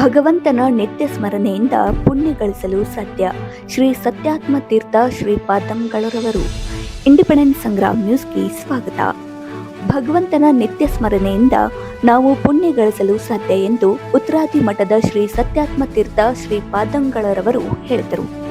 ಭಗವಂತನ ನಿತ್ಯ ಸ್ಮರಣೆಯಿಂದ ಪುಣ್ಯ ಗಳಿಸಲು ಸಾಧ್ಯ. ಶ್ರೀ ಸತ್ಯಾತ್ಮ ತೀರ್ಥ ಶ್ರೀಪಾದಂಗಳರವರು ಇಂಡಿಪೆಂಡೆನ್ಸ್ ಸಂಗ್ರಾಮ್ ನ್ಯೂಸ್ಗೆ ಸ್ವಾಗತ. ಭಗವಂತನ ನಿತ್ಯ ಸ್ಮರಣೆಯಿಂದ ನಾವು ಪುಣ್ಯ ಗಳಿಸಲು ಸಾಧ್ಯ ಎಂದು ಉತ್ತರಾದಿ ಮಠದ ಶ್ರೀ ಸತ್ಯಾತ್ಮ ತೀರ್ಥ ಶ್ರೀಪಾದಂಗಳರವರು ಹೇಳಿದರು.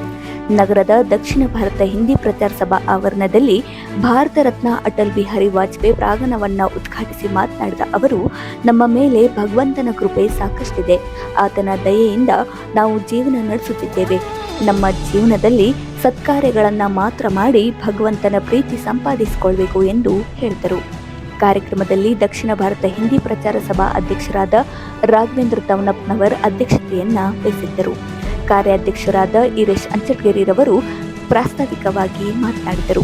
ನಗರದ ದಕ್ಷಿಣ ಭಾರತ ಹಿಂದಿ ಪ್ರಚಾರ ಸಭಾ ಆವರಣದಲ್ಲಿ ಭಾರತ ರತ್ನ ಅಟಲ್ ಬಿಹಾರಿ ವಾಜಪೇಯಿ ಪ್ರಾಂಗಣವನ್ನು ಉದ್ಘಾಟಿಸಿ ಮಾತನಾಡಿದ ಅವರು, ನಮ್ಮ ಮೇಲೆ ಭಗವಂತನ ಕೃಪೆ ಸಾಕಷ್ಟಿದೆ. ಆತನ ದಯೆಯಿಂದ ನಾವು ಜೀವನ ನಡೆಸುತ್ತಿದ್ದೇವೆ. ನಮ್ಮ ಜೀವನದಲ್ಲಿ ಸತ್ಕಾರ್ಯಗಳನ್ನು ಮಾತ್ರ ಮಾಡಿ ಭಗವಂತನ ಪ್ರೀತಿ ಸಂಪಾದಿಸಿಕೊಳ್ಬೇಕು ಎಂದು ಹೇಳಿದರು. ಕಾರ್ಯಕ್ರಮದಲ್ಲಿ ದಕ್ಷಿಣ ಭಾರತ ಹಿಂದಿ ಪ್ರಚಾರ ಸಭಾ ಅಧ್ಯಕ್ಷರಾದ ರಾಘವೇಂದ್ರ ತವನಪ್ನವರ್ ಅಧ್ಯಕ್ಷತೆಯನ್ನು ವಹಿಸಿದ್ದರು. ಕಾರ್ಯಾಧ್ಯಕ್ಷರಾದ ಈರೇಶ್ ಅಂಚಟ್ಗೇರಿರವರು ಪ್ರಾಸ್ತಾವಿಕವಾಗಿ ಮಾತನಾಡಿದರು.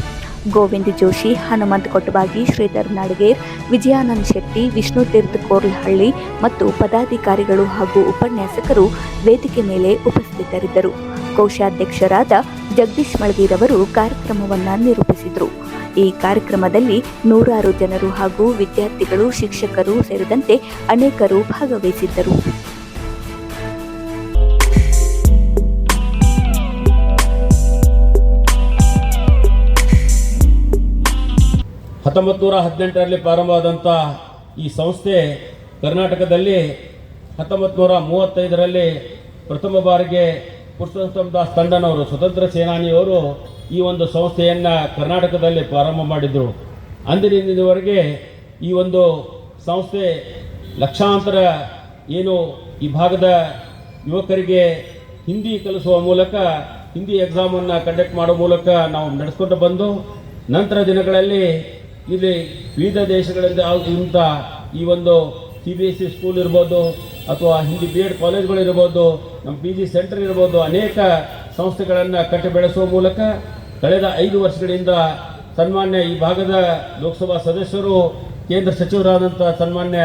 ಗೋವಿಂದ್ ಜೋಶಿ, ಹನುಮಂತ್ ಕೊಟ್ಟಬಾಗಿ ಶ್ರೀಧರ್ ನಾಡಗೇರ್, ವಿಜಯಾನಂದ್ ಶೆಟ್ಟಿ, ವಿಷ್ಣು ತೀರ್ಥ ಕೋರ್ಲಹಳ್ಳಿ ಮತ್ತು ಪದಾಧಿಕಾರಿಗಳು ಹಾಗೂ ಉಪನ್ಯಾಸಕರು ವೇದಿಕೆ ಮೇಲೆ ಉಪಸ್ಥಿತರಿದ್ದರು. ಕೋಶಾಧ್ಯಕ್ಷರಾದ ಜಗದೀಶ್ ಮಳಗಿರವರು ಕಾರ್ಯಕ್ರಮವನ್ನು ನಿರೂಪಿಸಿದರು. ಈ ಕಾರ್ಯಕ್ರಮದಲ್ಲಿ ನೂರಾರು ಜನರು ಹಾಗೂ ವಿದ್ಯಾರ್ಥಿಗಳು, ಶಿಕ್ಷಕರು ಸೇರಿದಂತೆ ಅನೇಕರು ಭಾಗವಹಿಸಿದ್ದರು. ಹತ್ತೊಂಬತ್ತು ನೂರ ಹದಿನೆಂಟರಲ್ಲಿ ಪ್ರಾರಂಭವಾದಂಥ ಈ ಸಂಸ್ಥೆ ಕರ್ನಾಟಕದಲ್ಲಿ ಹತ್ತೊಂಬತ್ತು ನೂರ ಮೂವತ್ತೈದರಲ್ಲಿ ಪ್ರಥಮ ಬಾರಿಗೆ ಪುರುಷೋತ್ತಮ ದಾಸ್ ತಂಡನವರು ಸ್ವತಂತ್ರ ಸೇನಾನಿಯವರು ಈ ಒಂದು ಸಂಸ್ಥೆಯನ್ನು ಕರ್ನಾಟಕದಲ್ಲಿ ಪ್ರಾರಂಭ ಮಾಡಿದರು. ಅಂದಿನಿಂದವರೆಗೆ ಈ ಒಂದು ಸಂಸ್ಥೆ ಲಕ್ಷಾಂತರ ಏನು ಈ ಭಾಗದ ಯುವಕರಿಗೆ ಹಿಂದಿ ಕಲಿಸುವ ಮೂಲಕ, ಹಿಂದಿ ಎಕ್ಸಾಮನ್ನು ಕಂಡಕ್ಟ್ ಮಾಡೋ ಮೂಲಕ ನಾವು ನಡೆಸ್ಕೊಂಡು ಬಂದು, ನಂತರ ದಿನಗಳಲ್ಲಿ ಇಲ್ಲಿ ವಿವಿಧ ದೇಶಗಳಿಂದ ಇಂಥ ಈ ಒಂದು C B S C school ಇರ್ಬೋದು, ಅಥವಾ ಹಿಂದಿ ಬಿ ಎಡ್ ಕಾಲೇಜ್ಗಳಿರ್ಬೋದು ನಮ್ಮ ಪಿ ಜಿ ಸೆಂಟರ್ ಇರ್ಬೋದು, ಅನೇಕ ಸಂಸ್ಥೆಗಳನ್ನು ಕಟ್ಟಿ ಬೆಳೆಸುವ ಮೂಲಕ ಕಳೆದ ಐದು ವರ್ಷಗಳಿಂದ ಸನ್ಮಾನ್ಯ ಈ ಭಾಗದ ಲೋಕಸಭಾ ಸದಸ್ಯರು, ಕೇಂದ್ರ ಸಚಿವರಾದಂಥ ಸನ್ಮಾನ್ಯ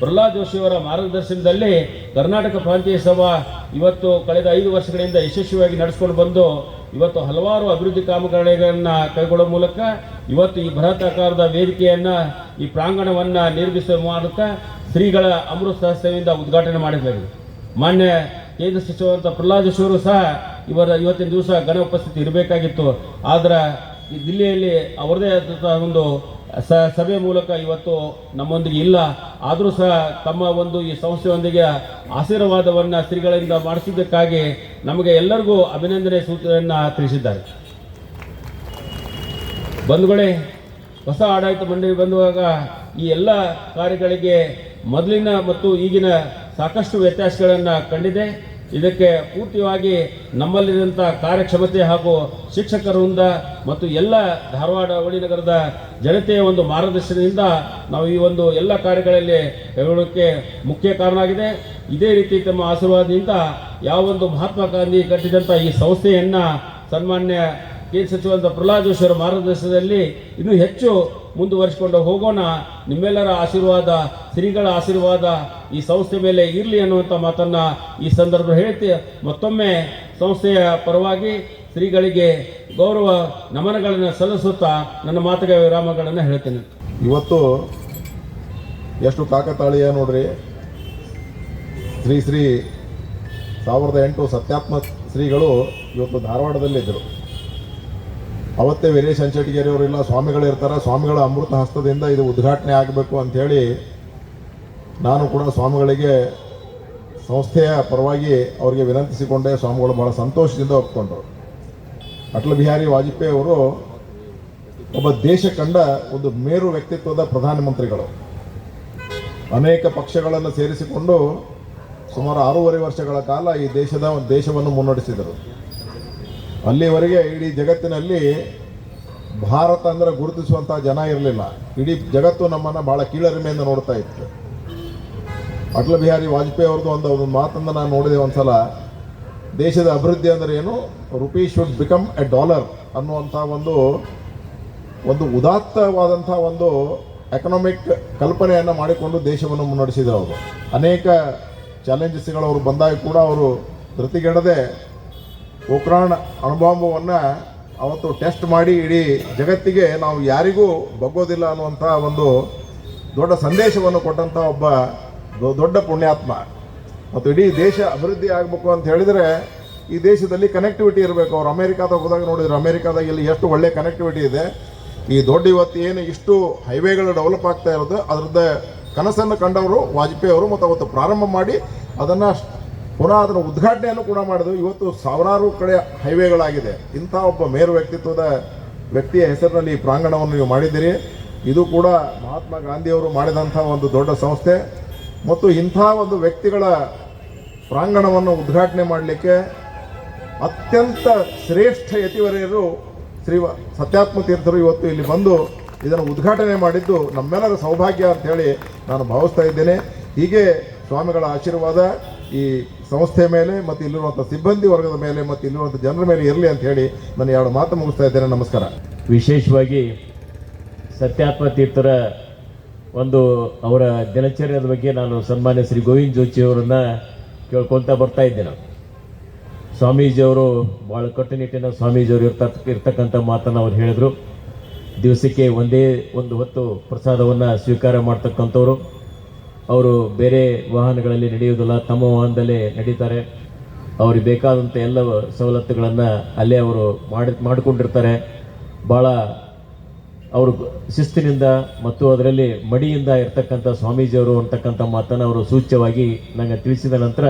ಪ್ರಹ್ಲಾದ್ ಜೋಶಿಯವರ ಮಾರ್ಗದರ್ಶನದಲ್ಲಿ ಕರ್ನಾಟಕ ಪ್ರಾಂತೀಯ ಸಭಾ ಇವತ್ತು ಕಳೆದ ಐದು ವರ್ಷಗಳಿಂದ ಯಶಸ್ವಿಯಾಗಿ ನಡೆಸ್ಕೊಂಡು ಬಂದು ಇವತ್ತು ಹಲವಾರು ಅಭಿವೃದ್ಧಿ ಕಾಮಗಾರಿಗಳನ್ನು ಕೈಗೊಳ್ಳುವ ಮೂಲಕ ಇವತ್ತು ಈ ಬೃಹತ್ತಾಕಾರದ ವೇದಿಕೆಯನ್ನು, ಈ ಪ್ರಾಂಗಣವನ್ನು ನಿರ್ಮಿಸುವ ಮೂಲಕ ಶ್ರೀಗಳ ಅಮೃತ ಸಹಸ್ಯದಿಂದ ಉದ್ಘಾಟನೆ ಮಾಡಿದ್ದೇವೆ ಮಾನ್ಯ ಕೇಂದ್ರ ಸಚಿವರಂತ ಪ್ರಹ್ಲಾದ್ ಜೋಶಿಯವರು ಸಹ ಇವರ ಇವತ್ತಿನ ದಿವಸ ಗಣ ಉಪಸ್ಥಿತಿ ಇರಬೇಕಾಗಿತ್ತು. ಆದ್ರೆ ಈ ದಿಲ್ಲಿಯಲ್ಲಿ ಅವರದೇ ಆದಂತಹ ಒಂದು ಸ, ಸಭೆ ಮೂಲಕ ಇವತ್ತು ನಮ್ಮೊಂದಿಗೆ ಇಲ್ಲ. ಆದರೂ ಸಹ ತಮ್ಮ ಒಂದು ಈ ಸಂಸ್ಥೆಯೊಂದಿಗೆ ಆಶೀರ್ವಾದವನ್ನು ಶ್ರೀಗಳಿಂದ ಮಾಡಿಸಿದ್ದಕ್ಕಾಗಿ ನಮಗೆ ಎಲ್ಲರಿಗೂ ಅಭಿನಂದನೆ ಸೂಚನೆಯನ್ನು ತಿಳಿಸಿದ್ದಾರೆ. ಬಂಧುಗಳೇ, ಹೊಸ ಆಡಳಿತ ಮಂಡಳಿ ಬಂದುವಾಗ ಈ ಎಲ್ಲ ಕಾರ್ಯಗಳಿಗೆ ಮೊದಲಿನ ಮತ್ತು ಈಗಿನ ಸಾಕಷ್ಟು ವ್ಯತ್ಯಾಸಗಳನ್ನು ಕಂಡಿದೆ. ಇದಕ್ಕೆ ಪೂರ್ತಿಯಾಗಿ ನಮ್ಮಲ್ಲಿರುವಂಥ ಕಾರ್ಯಕ್ಷಮತೆ ಹಾಗೂ ಶಿಕ್ಷಕರಿಂದ ಮತ್ತು ಎಲ್ಲ ಧಾರವಾಡ ನಗರದ ಜನತೆಯ ಒಂದು ಮಾರ್ಗದರ್ಶನದಿಂದ ನಾವು ಈ ಒಂದು ಎಲ್ಲ ಕಾರ್ಯಗಳಲ್ಲಿ ಕೈಗೊಳ್ಳೋಕ್ಕೆ ಮುಖ್ಯ ಕಾರಣ ಆಗಿದೆ ಇದೇ ರೀತಿ ತಮ್ಮ ಆಶೀರ್ವಾದದಿಂದ ಯಾವ ಒಂದು ಮಹಾತ್ಮ ಗಾಂಧಿ ಕಟ್ಟಿದಂಥ ಈ ಸಂಸ್ಥೆಯನ್ನು ಸನ್ಮಾನ್ಯ ಕೇಂದ್ರ ಸಚಿವ ಪ್ರಹ್ಲಾದ್ ಜೋಶಿ ಅವರ ಮಾರ್ಗದರ್ಶನದಲ್ಲಿ ಇನ್ನೂ ಹೆಚ್ಚು ಮುಂದುವರಿಸಿಕೊಂಡು ಹೋಗೋಣ. ನಿಮ್ಮೆಲ್ಲರ ಆಶೀರ್ವಾದ ಶ್ರೀಗಳ ಆಶೀರ್ವಾದ ಈ ಸಂಸ್ಥೆ ಮೇಲೆ ಇರಲಿ ಅನ್ನುವಂಥ ಮಾತನ್ನು ಈ ಸಂದರ್ಭ ಹೇಳ್ತಿ. ಮತ್ತೊಮ್ಮೆ ಸಂಸ್ಥೆಯ ಪರವಾಗಿ ಶ್ರೀಗಳಿಗೆ ಗೌರವ ನಮನಗಳನ್ನು ಸಲ್ಲಿಸುತ್ತಾ ನನ್ನ ಮಾತುಗಳ ವಿರಾಮಗಳನ್ನು ಹೇಳ್ತೇನೆ. ಇವತ್ತು ಎಷ್ಟು ಕಾಕತಾಳೀಯ ನೋಡ್ರಿ. ಶ್ರೀ ಶ್ರೀ ಸಾವಿರದ ಎಂಟು ಸತ್ಯಾತ್ಮ ಶ್ರೀಗಳು ಇವತ್ತು ಧಾರವಾಡದಲ್ಲಿದ್ದರು. ಅವತ್ತೇ ವೀರೇಶ್ ಅಂಚಟಿಗೇರಿ ಸ್ವಾಮಿಗಳು ಇರ್ತಾರೆ, ಸ್ವಾಮಿಗಳ ಅಮೃತ ಹಸ್ತದಿಂದ ಇದು ಉದ್ಘಾಟನೆ ಆಗಬೇಕು ಅಂಥೇಳಿ ನಾನು ಕೂಡ ಸ್ವಾಮಿಗಳಿಗೆ ಸಂಸ್ಥೆಯ ಪರವಾಗಿ ಅವರಿಗೆ ವಿನಂತಿಸಿಕೊಂಡೆ, ಸ್ವಾಮಿಗಳು ಬಹಳ ಸಂತೋಷದಿಂದ ಒಪ್ಕೊಂಡರು. ಅಟಲ್ ಬಿಹಾರಿ ವಾಜಪೇಯಿ ಅವರು ಒಬ್ಬ ದೇಶ ಕಂಡ ಒಂದು ಮೇರು ವ್ಯಕ್ತಿತ್ವದ ಪ್ರಧಾನಮಂತ್ರಿಗಳು. ಅನೇಕ ಪಕ್ಷಗಳನ್ನು ಸೇರಿಸಿಕೊಂಡು ಸುಮಾರು ಆರೂವರೆ ವರ್ಷಗಳ ಕಾಲ ಈ ದೇಶದ ದೇಶವನ್ನು ಮುನ್ನಡೆಸಿದರು. ಅಲ್ಲಿವರೆಗೆ ಇಡೀ ಜಗತ್ತಿನಲ್ಲಿ ಭಾರತ ಅಂದರೆ ಗುರುತಿಸುವಂಥ ಜನ ಇರಲಿಲ್ಲ. ಇಡೀ ಜಗತ್ತು ನಮ್ಮನ್ನು ಭಾಳ ಕೀಳರಿಮೆಯಿಂದ ನೋಡ್ತಾ ಇತ್ತು. ಅಟಲ್ ಬಿಹಾರಿ ವಾಜಪೇಯಿ ಅವ್ರದ್ದು ಒಂದು ಒಂದು ಮಾತನ್ನು ನಾನು ನೋಡಿದೆ ಒಂದ್ಸಲ. ದೇಶದ ಅಭಿವೃದ್ಧಿ ಅಂದರೆ ಏನು? Rupee should become a dollar ಅನ್ನುವಂಥ ಒಂದು ಒಂದು ಉದಾತ್ತವಾದಂಥ ಒಂದು ಎಕನಾಮಿಕ್ ಕಲ್ಪನೆಯನ್ನು ಮಾಡಿಕೊಂಡು ದೇಶವನ್ನು ಮುನ್ನಡೆಸಿದರು ಅವರು. ಅನೇಕ ಚಾಲೆಂಜಸ್ಗಳು ಅವರು ಬಂದಾಗ ಕೂಡ ಅವರು ಧೃತಿಗೆಡದೆ ಉಕ್ರಾನ್ ಅಣುಬಾಂಬವನ್ನು ಅವತ್ತು ಟೆಸ್ಟ್ ಮಾಡಿ ಇಡೀ ಜಗತ್ತಿಗೆ ನಾವು ಯಾರಿಗೂ ಬಗ್ಗೋದಿಲ್ಲ ಅನ್ನುವಂಥ ಒಂದು ದೊಡ್ಡ ಸಂದೇಶವನ್ನು ಕೊಟ್ಟಂಥ ಒಬ್ಬ ದೊಡ್ಡ ಪುಣ್ಯಾತ್ಮ. ಮತ್ತು ಇಡೀ ದೇಶ ಅಭಿವೃದ್ಧಿ ಆಗಬೇಕು ಅಂತ ಹೇಳಿದರೆ ಈ ದೇಶದಲ್ಲಿ ಕನೆಕ್ಟಿವಿಟಿ ಇರಬೇಕು. ಅವ್ರು ಅಮೇರಿಕಾದಾಗ ಹೋದಾಗ ನೋಡಿದ್ರೆ, ಅಮೇರಿಕಾದಾಗ ಇಲ್ಲಿ ಎಷ್ಟು ಒಳ್ಳೆ ಕನೆಕ್ಟಿವಿಟಿ ಇದೆ. ಈ ದೊಡ್ಡ ಇವತ್ತು ಏನು ಇಷ್ಟು ಹೈವೇಗಳು ಡೆವಲಪ್ ಆಗ್ತಾ ಇರೋದು, ಅದರದ್ದು ಕನಸನ್ನು ಕಂಡವರು ವಾಜಪೇಯಿ ಅವರು ಮತ್ತು ಅವತ್ತು ಪ್ರಾರಂಭ ಮಾಡಿ ಅದನ್ನು ಪುನಃ ಅದರ ಉದ್ಘಾಟನೆಯನ್ನು ಕೂಡ ಮಾಡಿದ್ರು. ಇವತ್ತು ಸಾವಿರಾರು ಕಡೆ ಹೈವೇಗಳಾಗಿದೆ. ಇಂಥ ಒಬ್ಬ ಮೇರು ವ್ಯಕ್ತಿತ್ವದ ವ್ಯಕ್ತಿಯ ಹೆಸರಿನಲ್ಲಿ ಈ ಪ್ರಾಂಗಣವನ್ನು ನೀವು ಮಾಡಿದ್ದೀರಿ. ಇದು ಕೂಡ ಮಹಾತ್ಮ ಗಾಂಧಿಯವರು ಮಾಡಿದಂಥ ಒಂದು ದೊಡ್ಡ ಸಂಸ್ಥೆ. ಮತ್ತು ಇಂಥ ಒಂದು ವ್ಯಕ್ತಿಗಳ ಪ್ರಾಂಗಣವನ್ನು ಉದ್ಘಾಟನೆ ಮಾಡಲಿಕ್ಕೆ ಅತ್ಯಂತ ಶ್ರೇಷ್ಠ ಯತಿವರೆಯರು ಶ್ರೀ ಸತ್ಯಾತ್ಮ ತೀರ್ಥರು ಇವತ್ತು ಇಲ್ಲಿ ಬಂದು ಇದನ್ನು ಉದ್ಘಾಟನೆ ಮಾಡಿದ್ದು ನಮ್ಮೆಲ್ಲರ ಸೌಭಾಗ್ಯ ಅಂತ ಹೇಳಿ ನಾನು ಭಾವಿಸ್ತಾ ಇದ್ದೇನೆ. ಹೀಗೆ ಸ್ವಾಮಿಗಳ ಆಶೀರ್ವಾದ ಈ ಸಂಸ್ಥೆ ಮೇಲೆ ಮತ್ತು ಇಲ್ಲಿರುವಂಥ ಸಿಬ್ಬಂದಿ ವರ್ಗದ ಮೇಲೆ ಮತ್ತು ಇಲ್ಲಿರುವಂಥ ಜನರ ಮೇಲೆ ಇರಲಿ ಅಂತ ಹೇಳಿ ನಾನು ಎರಡು ಮಾತು ಮುಗಿಸ್ತಾ ಇದ್ದೇನೆ. ನಮಸ್ಕಾರ. ವಿಶೇಷವಾಗಿ ಸತ್ಯಾತ್ಮ ತೀರ್ಥರ ಒಂದು ಅವರ ದಿನಚರ್ಯದ ಬಗ್ಗೆ ನಾನು ಸನ್ಮಾನ್ಯ ಶ್ರೀ ಗೋವಿಂದ ಜೋಶಿ ಅವರನ್ನ ಕೇಳ್ಕೊತ ಬರ್ತಾ ಇದ್ದೆ ನಾವು ಸ್ವಾಮೀಜಿಯವರು ಭಾಳ ಕಟ್ಟುನಿಟ್ಟಿನ ಸ್ವಾಮೀಜಿಯವರು ಇರ್ತ, ಇರ್ತಕ್ಕಂಥ ಮಾತನ್ನು ಅವ್ರು ಹೇಳಿದರು. ದಿವಸಕ್ಕೆ ಒಂದೇ ಒಂದು ಹೊತ್ತು ಪ್ರಸಾದವನ್ನು ಸ್ವೀಕಾರ ಮಾಡ್ತಕ್ಕಂಥವ್ರು. ಅವರು ಬೇರೆ ವಾಹನಗಳಲ್ಲಿ ನಡೆಯುವುದಿಲ್ಲ, ತಮ್ಮ ವಾಹನದಲ್ಲೇ ನಡೀತಾರೆ. ಅವ್ರಿಗೆ ಬೇಕಾದಂಥ ಎಲ್ಲ ಸವಲತ್ತುಗಳನ್ನು ಅಲ್ಲೇ ಅವರು ಮಾಡಿ, ಮಾಡಿಕೊಂಡಿರ್ತಾರೆ. ಭಾಳ ಅವರು ಶಿಸ್ತಿನಿಂದ ಮತ್ತು ಅದರಲ್ಲಿ ಮಡಿಯಿಂದ ಇರ್ತಕ್ಕಂಥ ಸ್ವಾಮೀಜಿಯವರು ಅಂತಕ್ಕಂಥ ಮಾತನ್ನು ಅವರು ಸೂಚ್ಯವಾಗಿ ನನಗೆ ತಿಳಿಸಿದ ನಂತರ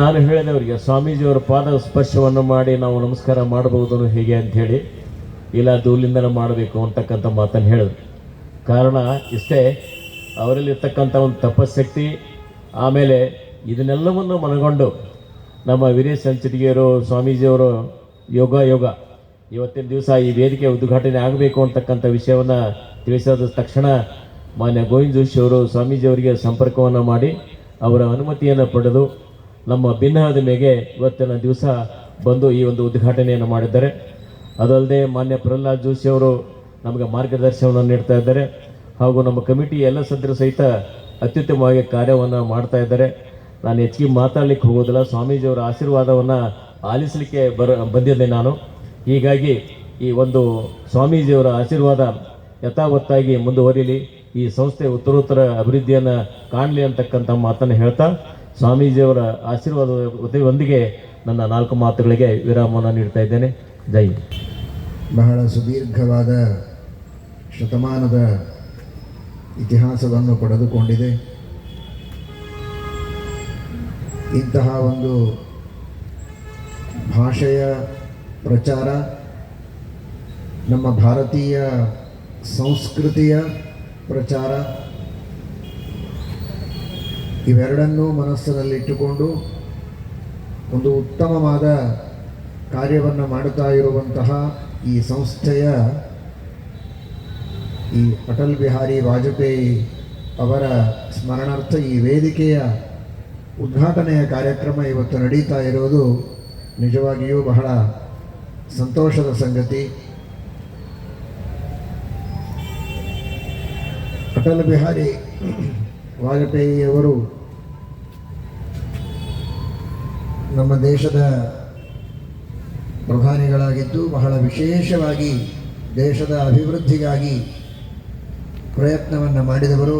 ನಾನು ಹೇಳಿದೆ ಅವರಿಗೆ ಸ್ವಾಮೀಜಿಯವರ ಪಾದ ಸ್ಪರ್ಶವನ್ನು ಮಾಡಿ ನಾವು ನಮಸ್ಕಾರ ಮಾಡಬಹುದು ಹೇಗೆ ಅಂತ ಹೇಳಿ, ಇಲ್ಲ ದೂಲಿಂದನೇ ಮಾಡಬೇಕು ಅಂತಕ್ಕಂಥ ಮಾತನ್ನು ಹೇಳಿದ್ರು. ಕಾರಣ ಇಷ್ಟೇ ಅವರಲ್ಲಿರ್ತಕ್ಕಂಥ ಒಂದು ತಪಸ್ಸಕ್ತಿ ಆಮೇಲೆ ಇದನ್ನೆಲ್ಲವನ್ನು ಮನಗೊಂಡು ನಮ್ಮ ವೀರೇಶ್ ಸಂಚಟಿಗೆಯವರು ಸ್ವಾಮೀಜಿಯವರು ಯೋಗ ಯೋಗ. ಇವತ್ತಿನ ದಿವಸ ಈ ವೇದಿಕೆ ಉದ್ಘಾಟನೆ ಆಗಬೇಕು ಅಂತಕ್ಕಂಥ ವಿಷಯವನ್ನು ತಿಳಿಸಿದ ತಕ್ಷಣ ಮಾನ್ಯ ಗೋವಿಂದ ಜೋಶಿ ಅವರು ಸ್ವಾಮೀಜಿಯವರಿಗೆ ಸಂಪರ್ಕವನ್ನು ಮಾಡಿ ಅವರ ಅನುಮತಿಯನ್ನು ಪಡೆದು ನಮ್ಮ ಭಿನ್ನಹದ ಮೇಲೆ ಇವತ್ತಿನ ದಿವಸ ಬಂದು ಈ ಒಂದು ಉದ್ಘಾಟನೆಯನ್ನು ಮಾಡಿದ್ದಾರೆ. ಅದಲ್ಲದೆ ಮಾನ್ಯ ಪ್ರಹ್ಲಾದ್ ಜೋಶಿ ಅವರು ನಮಗೆ ಮಾರ್ಗದರ್ಶನವನ್ನು ನೀಡ್ತಾ ಇದ್ದಾರೆ. ಹಾಗೂ ನಮ್ಮ ಕಮಿಟಿ ಎಲ್ಲ ಸದಸ್ಯರು ಸಹಿತ ಅತ್ಯುತ್ತಮವಾಗಿ ಕಾರ್ಯವನ್ನು ಮಾಡ್ತಾ ಇದ್ದಾರೆ. ನಾನು ಹೆಚ್ಚಿಗೆ ಮಾತಾಡಲಿಕ್ಕೆ ಹೋಗೋದಿಲ್ಲ. ಸ್ವಾಮೀಜಿಯವರ ಆಶೀರ್ವಾದವನ್ನು ಆಲಿಸಲಿಕ್ಕೆ ಬರ, ಬಂದಿದ್ದೆ ನಾನು. ಹೀಗಾಗಿ ಈ ಒಂದು ಸ್ವಾಮೀಜಿಯವರ ಆಶೀರ್ವಾದ ಯಥಾವತ್ತಾಗಿ ಮುಂದುವರಿಲಿ. ಈ ಸಂಸ್ಥೆ ಉತ್ತರೋತ್ತರ ಅಭಿವೃದ್ಧಿಯನ್ನು ಕಾಣಲಿ ಅಂತಕ್ಕಂಥ ಮಾತನ್ನು ಹೇಳ್ತಾ, ಸ್ವಾಮೀಜಿಯವರ ಆಶೀರ್ವಾದದೊಂದಿಗೆ ನನ್ನ ನಾಲ್ಕು ಮಾತುಗಳಿಗೆ ವಿರಾಮವನ್ನು ನೀಡ್ತಾ ಇದ್ದೇನೆ. ಜೈ. ಬಹಳ ಸುದೀರ್ಘವಾದ ಶತಮಾನದ ಇತಿಹಾಸವನ್ನು ಪಡೆದುಕೊಂಡಿದೆ. ಇಂತಹ ಒಂದು ಭಾಷೆಯ ಪ್ರಚಾರ, ನಮ್ಮ ಭಾರತೀಯ ಸಂಸ್ಕೃತಿಯ ಪ್ರಚಾರ, ಇವೆರಡನ್ನೂ ಮನಸ್ಸಿನಲ್ಲಿಟ್ಟುಕೊಂಡು ಒಂದು ಉತ್ತಮವಾದ ಕಾರ್ಯವನ್ನು ಮಾಡುತ್ತಾ ಇರುವಂತಹ ಈ ಸಂಸ್ಥೆಯ ಈ ಅಟಲ್ ಬಿಹಾರಿ ವಾಜಪೇಯಿ ಅವರ ಸ್ಮರಣಾರ್ಥ ಈ ವೇದಿಕೆಯ ಉದ್ಘಾಟನೆಯ ಕಾರ್ಯಕ್ರಮ ಇವತ್ತು ನಡೀತಾ ಇರುವುದು ನಿಜವಾಗಿಯೂ ಬಹಳ ಸಂತೋಷದ ಸಂಗತಿ. ಅಟಲ್ ಬಿಹಾರಿ ವಾಜಪೇಯಿಯವರು ನಮ್ಮ ದೇಶದ ಪ್ರಧಾನಿಗಳಾಗಿದ್ದು ಬಹಳ ವಿಶೇಷವಾಗಿ ದೇಶದ ಅಭಿವೃದ್ಧಿಗಾಗಿ ಪ್ರಯತ್ನವನ್ನು ಮಾಡಿದವರು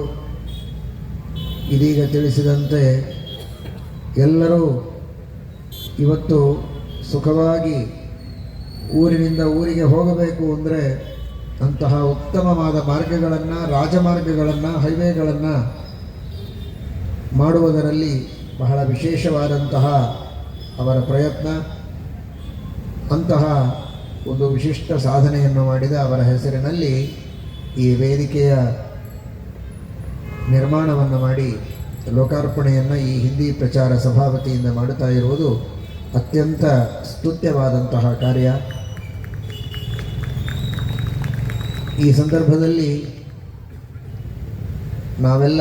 ಇದೀಗ ತಿಳಿಸಿದಂತೆ ಎಲ್ಲರೂ ಇವತ್ತು ಸುಖವಾಗಿ ಊರಿನಿಂದ ಊರಿಗೆ ಹೋಗಬೇಕು ಅಂದರೆ ಅಂತಹ ಉತ್ತಮವಾದ ಮಾರ್ಗಗಳನ್ನು, ರಾಜಮಾರ್ಗಗಳನ್ನು, ಹೈವೇಗಳನ್ನು ಮಾಡುವುದರಲ್ಲಿ ಬಹಳ ವಿಶೇಷವಾದಂತಹ ಅವರ ಪ್ರಯತ್ನ. ಅಂತಹ ಒಂದು ವಿಶಿಷ್ಟ ಸಾಧನೆಯನ್ನು ಮಾಡಿದ ಅವರ ಹೆಸರಿನಲ್ಲಿ ಈ ವೇದಿಕೆಯ ನಿರ್ಮಾಣವನ್ನು ಮಾಡಿ ಲೋಕಾರ್ಪಣೆಯನ್ನು ಈ ಹಿಂದಿ ಪ್ರಚಾರ ಸಭಾಪತಿಯಿಂದ ಮಾಡುತ್ತಾ ಇರುವುದು ಅತ್ಯಂತ ಸ್ತುತ್ಯವಾದಂತಹ ಕಾರ್ಯ. ಈ ಸಂದರ್ಭದಲ್ಲಿ ನಾವೆಲ್ಲ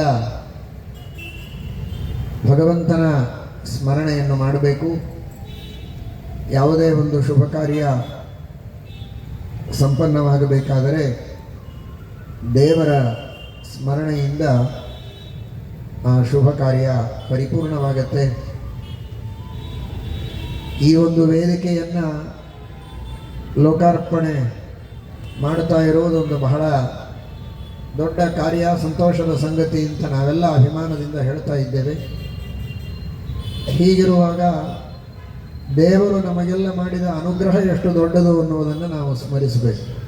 ಭಗವಂತನ ಸ್ಮರಣೆಯನ್ನು ಮಾಡಬೇಕು. ಯಾವುದೇ ಒಂದು ಶುಭ ಕಾರ್ಯ ಸಂಪನ್ನವಾಗಬೇಕಾದರೆ ದೇವರ ಸ್ಮರಣೆಯಿಂದ ಆ ಶುಭ ಕಾರ್ಯ ಪರಿಪೂರ್ಣವಾಗತ್ತೆ. ಈ ಒಂದು ವೇದಿಕೆಯನ್ನು ಲೋಕಾರ್ಪಣೆ ಮಾಡ್ತಾ ಇರೋದೊಂದು ಬಹಳ ದೊಡ್ಡ ಕಾರ್ಯ, ಸಂತೋಷದ ಸಂಗತಿ ಅಂತ ನಾವೆಲ್ಲ ಅಭಿಮಾನದಿಂದ ಹೇಳ್ತಾ ಇದ್ದೇವೆ. ಹೀಗಿರುವಾಗ ದೇವರು ನಮಗೆಲ್ಲ ಮಾಡಿದ ಅನುಗ್ರಹ ಎಷ್ಟು ದೊಡ್ಡದು ಅನ್ನುವುದನ್ನು ನಾವು ಸ್ಮರಿಸಬೇಕು.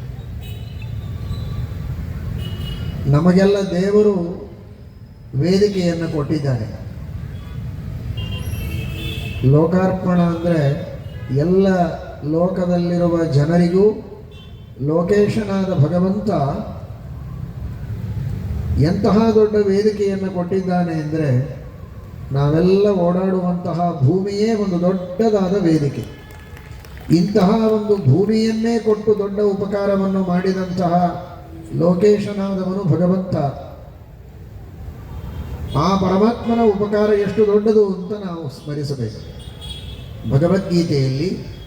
ನಮಗೆಲ್ಲ ದೇವರು ವೇದಿಕೆಯನ್ನು ಕೊಟ್ಟಿದ್ದಾನೆ ಲೋಕಾರ್ಪಣ ಅಂದರೆ ಎಲ್ಲ ಲೋಕದಲ್ಲಿರುವ ಜನರಿಗೂ ಲೋಕೇಶನಾದ ಭಗವಂತ ಎಂತಹ ದೊಡ್ಡ ವೇದಿಕೆಯನ್ನು ಕೊಟ್ಟಿದ್ದಾನೆ ಅಂದರೆ ನಾವೆಲ್ಲ ಓಡಾಡುವಂತಹ ಭೂಮಿಯೇ ಒಂದು ದೊಡ್ಡದಾದ ವೇದಿಕೆ. ಇಂತಹ ಒಂದು ಭೂಮಿಯನ್ನೇ ಕೊಟ್ಟು ದೊಡ್ಡ ಉಪಕಾರವನ್ನು ಮಾಡಿದಂತಹ ಲೋಕೇಶನಾದವನು ಭಗವಂತ. ಆ ಪರಮಾತ್ಮನ ಉಪಕಾರ ಎಷ್ಟು ದೊಡ್ಡದು ಅಂತ ನಾವು ಸ್ಮರಿಸಬೇಕು. ಭಗವದ್ಗೀತೆಯಲ್ಲಿ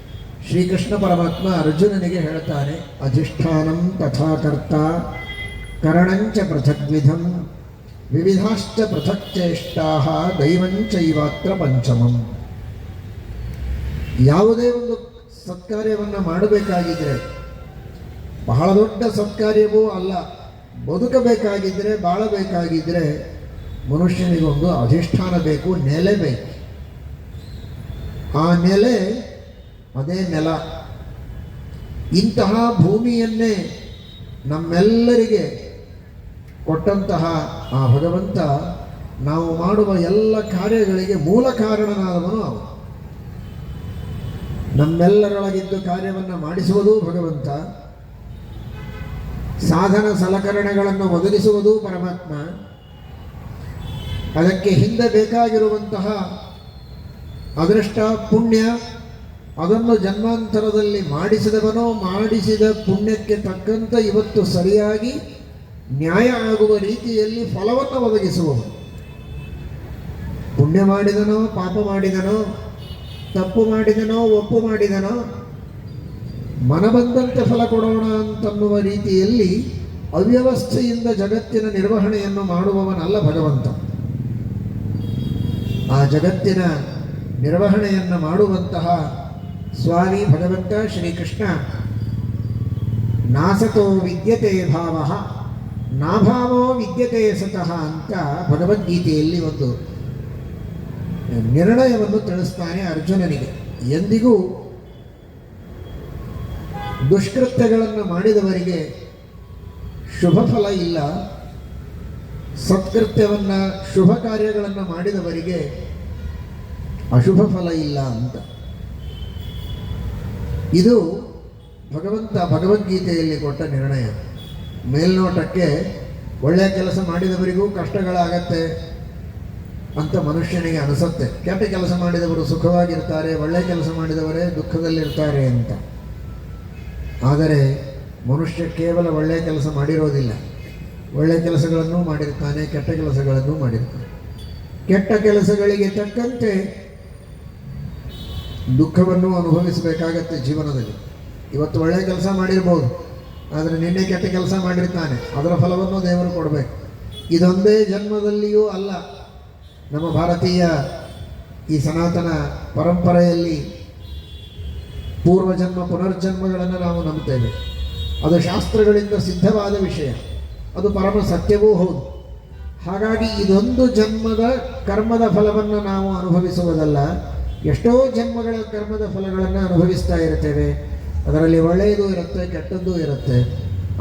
ಶ್ರೀಕೃಷ್ಣ ಪರಮಾತ್ಮ ಅರ್ಜುನನಿಗೆ ಹೇಳ್ತಾನೆ, ಅಧಿಷ್ಠಾನಂ ತಥಾಕರ್ತ ಕರಣಂಚ ಪೃಥಗ್ವಿಧಂ ವಿವಿಧಾಶ್ಚ ಪೃಥಕ್ ಚೇಷ್ಟಾ ದೈವಂಚೈವಾತ್ರ ಪಂಚಮಂ. ಯಾವುದೇ ಒಂದು ಸತ್ಕಾರ್ಯವನ್ನು ಮಾಡಬೇಕಾಗಿದ್ದರೆ ಬಹಳ ದೊಡ್ಡ ಸತ್ಕಾರ್ಯವೂ ಅಲ್ಲ. ಬದುಕಬೇಕಾಗಿದ್ದರೆ ಬಾಳಬೇಕಾಗಿದ್ದರೆ ಮನುಷ್ಯನಿಗೊಂದು ಅಧಿಷ್ಠಾನ ಬೇಕು, ನೆಲೆ ಬೇಕು. ಆ ನೆಲೆ ಅದೇ ನೆಲ. ಇಂತಹ ಭೂಮಿಯನ್ನೇ ನಮ್ಮೆಲ್ಲರಿಗೆ ಕೊಟ್ಟಂತಹ ಆ ಭಗವಂತ ನಾವು ಮಾಡುವ ಎಲ್ಲ ಕಾರ್ಯಗಳಿಗೆ ಮೂಲ ಕಾರಣನಾದವನು ಅವನು. ನಮ್ಮೆಲ್ಲರೊಳಗಿದ್ದು ಕಾರ್ಯವನ್ನು ಮಾಡಿಸುವುದು ಭಗವಂತ. ಸಾಧನ ಸಲಕರಣೆಗಳನ್ನು ಒದಗಿಸುವುದು ಪರಮಾತ್ಮ. ಅದಕ್ಕೆ ಹಿಂದೆ ಬೇಕಾಗಿರುವಂತಹ ಅದೃಷ್ಟ, ಪುಣ್ಯ, ಅದನ್ನು ಜನ್ಮಾಂತರದಲ್ಲಿ ಮಾಡಿಸಿದವನೋ, ಮಾಡಿಸಿದ ಪುಣ್ಯಕ್ಕೆ ತಕ್ಕಂತೆ ಇವತ್ತು ಸರಿಯಾಗಿ ನ್ಯಾಯ ಆಗುವ ರೀತಿಯಲ್ಲಿ ಫಲವನ್ನು ಒದಗಿಸುವವನು. ಪುಣ್ಯ ಮಾಡಿದನೋ, ಪಾಪ ಮಾಡಿದನೋ, ತಪ್ಪು ಮಾಡಿದನೋ, ಒಪ್ಪು ಮಾಡಿದನೋ ಮನ ಬಂದಂತೆ ಫಲ ಕೊಡೋಣ ಅಂತನ್ನುವ ರೀತಿಯಲ್ಲಿ ಅವ್ಯವಸ್ಥೆಯಿಂದ ಜಗತ್ತಿನ ನಿರ್ವಹಣೆಯನ್ನು ಮಾಡುವವನಲ್ಲ ಭಗವಂತ. ಆ ಜಗತ್ತಿನ ನಿರ್ವಹಣೆಯನ್ನು ಮಾಡುವಂತಹ ಸ್ವಾಮಿ ಭಗವಂತ ಶ್ರೀಕೃಷ್ಣ, ನಾಸತೋ ವಿದ್ಯತೆ ಭಾವ, ನಾಭಾವೋ ವಿದ್ಯತೆ ಸತಃ ಅಂತ ಭಗವದ್ಗೀತೆಯಲ್ಲಿ ಒಂದು ನಿರ್ಣಯವನ್ನು ತಿಳಿಸ್ತಾನೆ ಅರ್ಜುನನಿಗೆ. ಎಂದಿಗೂ ದುಷ್ಕೃತ್ಯಗಳನ್ನು ಮಾಡಿದವರಿಗೆ ಶುಭ ಫಲ ಇಲ್ಲ. ಸತ್ಕೃತ್ಯವನ್ನು, ಶುಭ ಕಾರ್ಯಗಳನ್ನು ಮಾಡಿದವರಿಗೆ ಅಶುಭ ಫಲ ಇಲ್ಲ ಅಂತ. ಇದು ಭಗವಂತ ಭಗವದ್ಗೀತೆಯಲ್ಲಿ ಕೊಟ್ಟ ನಿರ್ಣಯ. ಮೇಲ್ನೋಟಕ್ಕೆ ಒಳ್ಳೆಯ ಕೆಲಸ ಮಾಡಿದವರಿಗೂ ಕಷ್ಟಗಳಾಗತ್ತೆ ಅಂತ ಮನುಷ್ಯನಿಗೆ ಅನಿಸುತ್ತೆ. ಕೆಟ್ಟ ಕೆಲಸ ಮಾಡಿದವರು ಸುಖವಾಗಿರ್ತಾರೆ ಒಳ್ಳೆಯ ಕೆಲಸ ಮಾಡಿದವರೇ ದುಃಖದಲ್ಲಿರ್ತಾರೆ ಅಂತ. ಆದರೆ ಮನುಷ್ಯ ಕೇವಲ ಒಳ್ಳೆಯ ಕೆಲಸ ಮಾಡಿರೋದಿಲ್ಲ. ಒಳ್ಳೆಯ ಕೆಲಸಗಳನ್ನು ಮಾಡಿರ್ತಾನೆ, ಕೆಟ್ಟ ಕೆಲಸಗಳನ್ನು ಮಾಡಿರ್ತಾನೆ. ಕೆಟ್ಟ ಕೆಲಸಗಳಿಗೆ ತಕ್ಕಂತೆ ದುಃಖವನ್ನು ಅನುಭವಿಸಬೇಕಾಗತ್ತೆ ಜೀವನದಲ್ಲಿ. ಇವತ್ತು ಒಳ್ಳೆಯ ಕೆಲಸ ಮಾಡಿರ್ಬೋದು, ಆದರೆ ನಿನ್ನೆ ಕೆಟ್ಟ ಕೆಲಸ ಮಾಡಿರ್ತಾನೆ. ಅದರ ಫಲವನ್ನು ದೇವರು ಕೊಡಬೇಕು. ಇದೊಂದೇ ಜನ್ಮದಲ್ಲಿಯೂ ಅಲ್ಲ. ನಮ್ಮ ಭಾರತೀಯ ಈ ಸನಾತನ ಪರಂಪರೆಯಲ್ಲಿ ಪೂರ್ವಜನ್ಮ, ಪುನರ್ಜನ್ಮಗಳನ್ನು ನಾವು ನಂಬ್ತೇವೆ ಅದು ಶಾಸ್ತ್ರಗಳಿಂದ ಸಿದ್ಧವಾದ ವಿಷಯ. ಅದು ಪರಮ ಸತ್ಯವೂ ಹೌದು. ಹಾಗಾಗಿ ಇದೊಂದು ಜನ್ಮದ ಕರ್ಮದ ಫಲವನ್ನು ನಾವು ಅನುಭವಿಸುವುದಲ್ಲ. ಎಷ್ಟೋ ಜನ್ಮಗಳ ಕರ್ಮದ ಫಲಗಳನ್ನು ಅನುಭವಿಸ್ತಾ ಇರ್ತೇವೆ ಅದರಲ್ಲಿ ಒಳ್ಳೆಯದು ಇರುತ್ತೆ, ಕೆಟ್ಟದ್ದು ಇರುತ್ತೆ.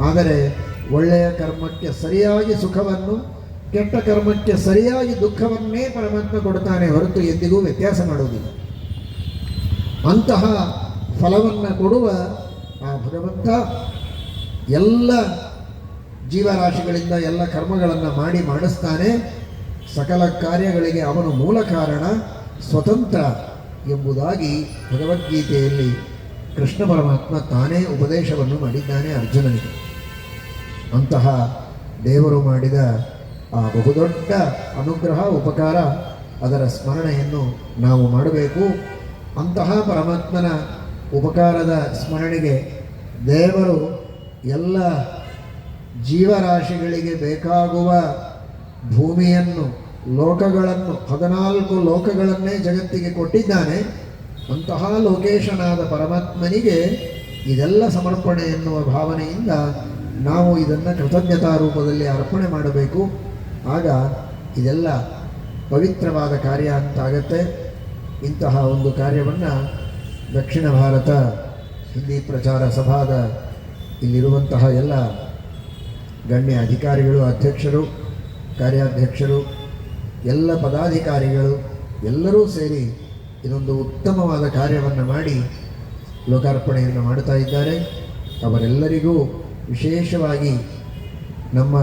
ಆದರೆ ಒಳ್ಳೆಯ ಕರ್ಮಕ್ಕೆ ಸರಿಯಾಗಿ ಸುಖವನ್ನು, ಕೆಟ್ಟ ಕರ್ಮಕ್ಕೆ ಸರಿಯಾಗಿ ದುಃಖವನ್ನೇ ಪರಮಾತ್ಮ ಕೊಡ್ತಾನೆ ಹೊರತು ಎಂದಿಗೂ ವ್ಯತ್ಯಾಸ ಮಾಡುವುದಿಲ್ಲ. ಅಂತಹ ಫಲವನ್ನು ಕೊಡುವ ಆ ಭಗವಂತ ಎಲ್ಲ ಜೀವರಾಶಿಗಳಿಂದ ಎಲ್ಲ ಕರ್ಮಗಳನ್ನು ಮಾಡಿ ಮಾಡಿಸ್ತಾನೆ. ಸಕಲ ಕಾರ್ಯಗಳಿಗೆ ಅವನು ಮೂಲ ಕಾರಣ ಸ್ವತಂತ್ರ ಎಂಬುದಾಗಿ ಭಗವದ್ಗೀತೆಯಲ್ಲಿ ಕೃಷ್ಣ ಪರಮಾತ್ಮ ತಾನೇ ಉಪದೇಶವನ್ನು ಮಾಡಿದ್ದಾನೆ ಅರ್ಜುನನಿಗೆ. ಅಂತಹ ದೇವರು ಮಾಡಿದ ಆ ಬಹುದೊಡ್ಡ ಅನುಗ್ರಹ, ಉಪಕಾರ ಅದರ ಸ್ಮರಣೆಯನ್ನು ನಾವು ಮಾಡಬೇಕು. ಅಂತಹ ಪರಮಾತ್ಮನ ಉಪಕಾರದ ಸ್ಮರಣೆಗೆ ದೇವರು ಎಲ್ಲ ಜೀವರಾಶಿಗಳಿಗೆ ಬೇಕಾಗುವ ಭೂಮಿಯನ್ನು, ಲೋಕಗಳನ್ನು, ಹದಿನಾಲ್ಕು ಲೋಕಗಳನ್ನೇ ಜಗತ್ತಿಗೆ ಕೊಟ್ಟಿದ್ದಾನೆ. ಅಂತಹ ಲೋಕೇಶನಾದ ಪರಮಾತ್ಮನಿಗೆ ಇದೆಲ್ಲ ಸಮರ್ಪಣೆ ಎನ್ನುವ ಭಾವನೆಯಿಂದ ನಾವು ಇದನ್ನು ಕೃತಜ್ಞತಾ ರೂಪದಲ್ಲಿ ಅರ್ಪಣೆ ಮಾಡಬೇಕು. ಆಗ ಇದೆಲ್ಲ ಪವಿತ್ರವಾದ ಕಾರ್ಯ ಅಂತಾಗತ್ತೆ. ಇಂತಹ ಒಂದು ಕಾರ್ಯವನ್ನು ದಕ್ಷಿಣ ಭಾರತ ಹಿಂದಿ ಪ್ರಚಾರ ಸಭಾದ ಇಲ್ಲಿರುವಂತಹ ಎಲ್ಲ ಗಣ್ಯ ಅಧಿಕಾರಿಗಳು, ಅಧ್ಯಕ್ಷರು, ಕಾರ್ಯಾಧ್ಯಕ್ಷರು, ಎಲ್ಲ ಪದಾಧಿಕಾರಿಗಳು ಎಲ್ಲರೂ ಸೇರಿ ಇದೊಂದು ಉತ್ತಮವಾದ ಕಾರ್ಯವನ್ನು ಮಾಡಿ ಲೋಕಾರ್ಪಣೆಯನ್ನು ಮಾಡುತ್ತಾ ಇದ್ದಾರೆ. ಅವರೆಲ್ಲರಿಗೂ ವಿಶೇಷವಾಗಿ ನಮ್ಮ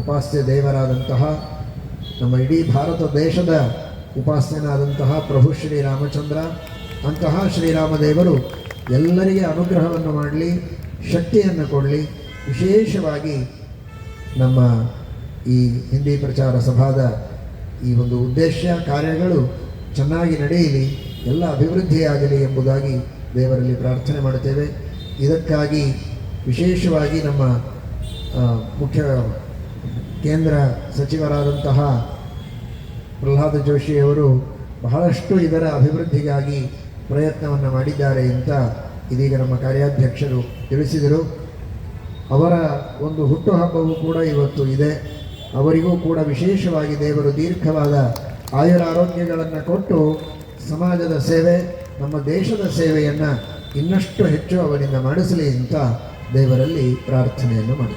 ಉಪಾಸ್ಯ ದೇವರಾದಂತಹ, ನಮ್ಮ ಇಡೀ ಭಾರತ ದೇಶದ ಉಪಾಸ್ಯನಾದಂತಹ ಪ್ರಭು ಶ್ರೀರಾಮಚಂದ್ರ ಅಂತಹ ಶ್ರೀರಾಮದೇವರು ಎಲ್ಲರಿಗೆ ಅನುಗ್ರಹವನ್ನು ಮಾಡಲಿ, ಶಕ್ತಿಯನ್ನು ಕೊಡಲಿ. ವಿಶೇಷವಾಗಿ ನಮ್ಮ ಈ ಹಿಂದಿ ಪ್ರಚಾರ ಸಭಾದ ಈ ಒಂದು ಉದ್ದೇಶ, ಕಾರ್ಯಗಳು ಚೆನ್ನಾಗಿ ನಡೆಯಲಿ, ಎಲ್ಲ ಅಭಿವೃದ್ಧಿಯಾಗಲಿ ಎಂಬುದಾಗಿ ದೇವರಲ್ಲಿ ಪ್ರಾರ್ಥನೆ ಮಾಡುತ್ತೇವೆ. ಇದಕ್ಕಾಗಿ ವಿಶೇಷವಾಗಿ ನಮ್ಮ ಮುಖ್ಯ ಕೇಂದ್ರ ಸಚಿವರಾದಂತಹ ಪ್ರಹ್ಲಾದ ಜೋಶಿಯವರು ಬಹಳಷ್ಟು ಇದರ ಅಭಿವೃದ್ಧಿಗಾಗಿ ಪ್ರಯತ್ನವನ್ನು ಮಾಡಿದ್ದಾರೆ ಅಂತ ಇದೀಗ ನಮ್ಮ ಕಾರ್ಯಾಧ್ಯಕ್ಷರು ತಿಳಿಸಿದರು. ಅವರ ಒಂದು ಹುಟ್ಟುಹಬ್ಬವೂ ಕೂಡ ಇವತ್ತು ಇದೆ. ಅವರಿಗೂ ಕೂಡ ವಿಶೇಷವಾಗಿ ದೇವರು ದೀರ್ಘವಾದ ಆಯುರ ಆರೋಗ್ಯಗಳನ್ನು ಕೊಟ್ಟು ಸಮಾಜದ ಸೇವೆ, ನಮ್ಮ ದೇಶದ ಸೇವೆಯನ್ನು ಇನ್ನಷ್ಟು ಹೆಚ್ಚು ಅವರಿಂದ ಮಾಡಿಸಲಿ ಅಂತ ದೇವರಲ್ಲಿ ಪ್ರಾರ್ಥನೆಯನ್ನು ಮಾಡಿ